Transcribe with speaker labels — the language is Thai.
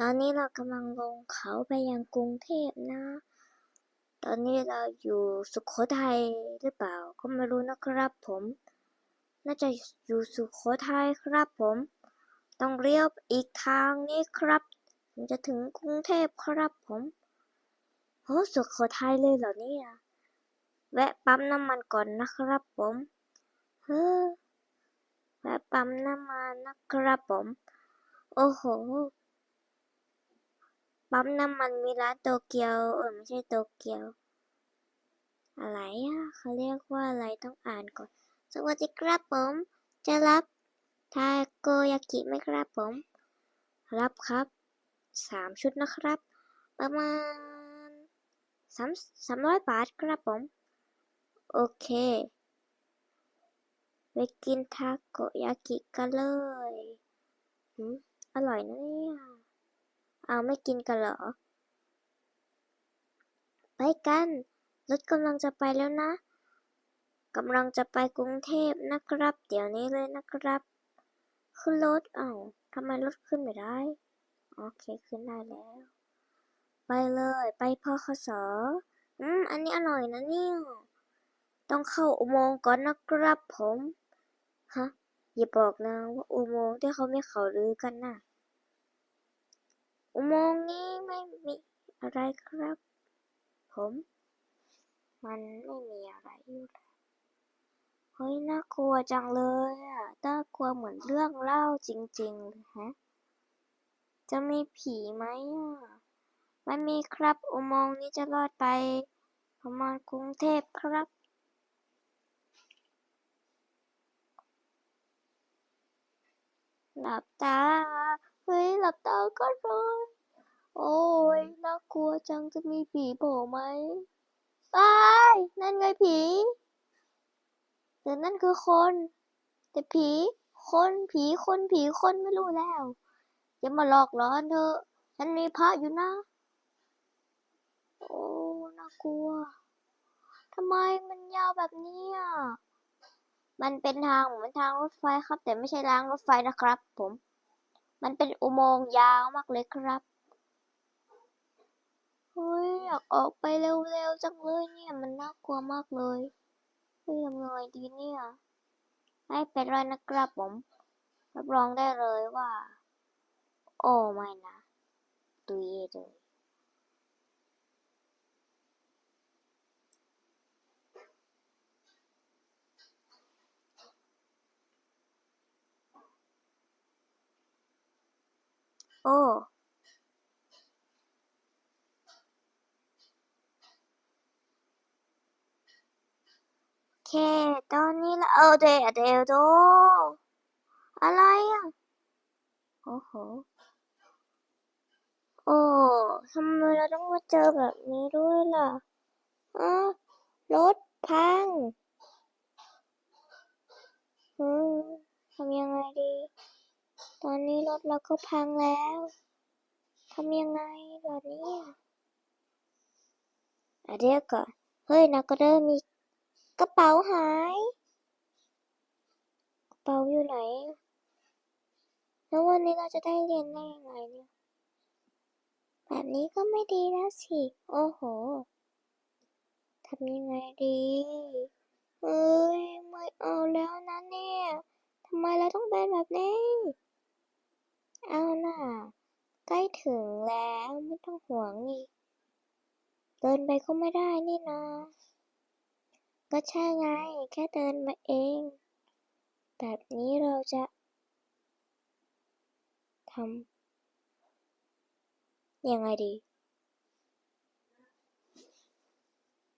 Speaker 1: ตอนนี้เรากำลังลงเขาไปยังกรุงเทพนะ ตอนนี้เราอยู่สุโขทัยหรือเปล่า ก็ไม่รู้นะครับผม น่าจะอยู่สุโขทัยครับผม ต้องเลี้ยวอีกทางนี้ครับถึงจะถึงกรุงเทพครับผมโอ้สุโขทัยเลยเหรอเนี่ย แวะปั๊มน้ำมันก่อนนะครับผมเฮ้อแวะปั๊มน้ำมันนะครับผม โอ้โห ปั๊มน้ำมันมีร้านโตเกียว เออไม่ใช่โตเกียว อะไรอะเขาเรียกว่าอะไรต้องอ่านก่อน สวัสดีครับผม จะรับทาโกยากิไหมครับผม รับครับสามชุดนะครับ ประมาณสามสามร้อยบาทครับผม โอเคไปกินทาโกยากิกันเลยอืมอร่อยนะเนี่ย เอาไม่กินกันเหรอ ไปกัน รถกำลังจะไปแล้วนะ กำลังจะไปกรุงเทพนะครับ เดี๋ยวนี้เลยนะครับ ขึ้นรถเอ้าทำไมรถขึ้นไม่ได้ โอเคขึ้นได้แล้ว ไปเลย ไปพอคสออืม อันนี้อร่อยนะเนี่ย ต้องเข้าอุโมงค์ก่อนนะครับผม ฮะ อย่าบอกนะว่าอุโมงค์ที่เขาไม่เขาลือกันน่ะ อุโมงค์นี้ไม่มีอะไรครับ ผม มันไม่มีอะไรอยู่แล้วเฮ้ยน่ากลัวจังเลยอะน่ากลัวเหมือนเรื่องเล่าจริงๆเลยฮะจะมีผีไหมอะไม่มีครับอุโมงค์นี้จะรอดไปประมาณกรุงเทพครับหลับตา เฮ้ย หลับตาก็ร้อน กลัวจังจะมีผีโผล่ไหมไปนั่นไงผีแต่นั่นคือคน แต่ผี คนผีคนผีคนไม่รู้แล้วอย่ามาหลอกหลอนเถอะฉันมีพระอยู่นะ โอ้น่ากลัวทำไมมันยาวแบบนี้อะมันเป็นทางเหมือนทางรถไฟครับ แต่ไม่ใช่รางรถไฟนะครับ ผม มันเป็นอุโมงค์ยาวมากเลยครับ เฮ้ยอยากออกไปเร็วๆจังเลยเนี่ยมันน่ากลัวมากเลยเฮ้ยทำยังไงดีเนี่ยไม่เป็นไรนะครับผมรับรองได้เลยว่า โอ้ไม่นะตุยเลย ตอนนี้ละเออเดยวเดยวโดอะไรอะ โอ้โห โอ้ทำไมเราต้องมาเจอแบบนี้ด้วยล่ะอ้าวรถพังอืมทำยังไงดี ตอนนี้รถเราก็พังแล้วทำยังไงแบบนี้อะเดี๋ยวก่อน เฮ้ยนะก็เริ่มมี กระเป๋าหาย กระเป๋าอยู่ไหน แล้ววันนี้เราจะได้เรียนได้ยังไงเนี่ย แบบนี้ก็ไม่ดีแล้วสิ โอ้โห ทำยังไงดีเอ้ยไม่เอาแล้วนะเนี่ย ทำไมเราต้องเป็นแบบนี้ เอาน่ะ ใกล้ถึงแล้วไม่ต้องห่วงอีกเดินไปก็ไม่ได้นี่นะ ก็ใช่ไง แค่เดินมาเอง แบบนี้เราจะทำยังไงดี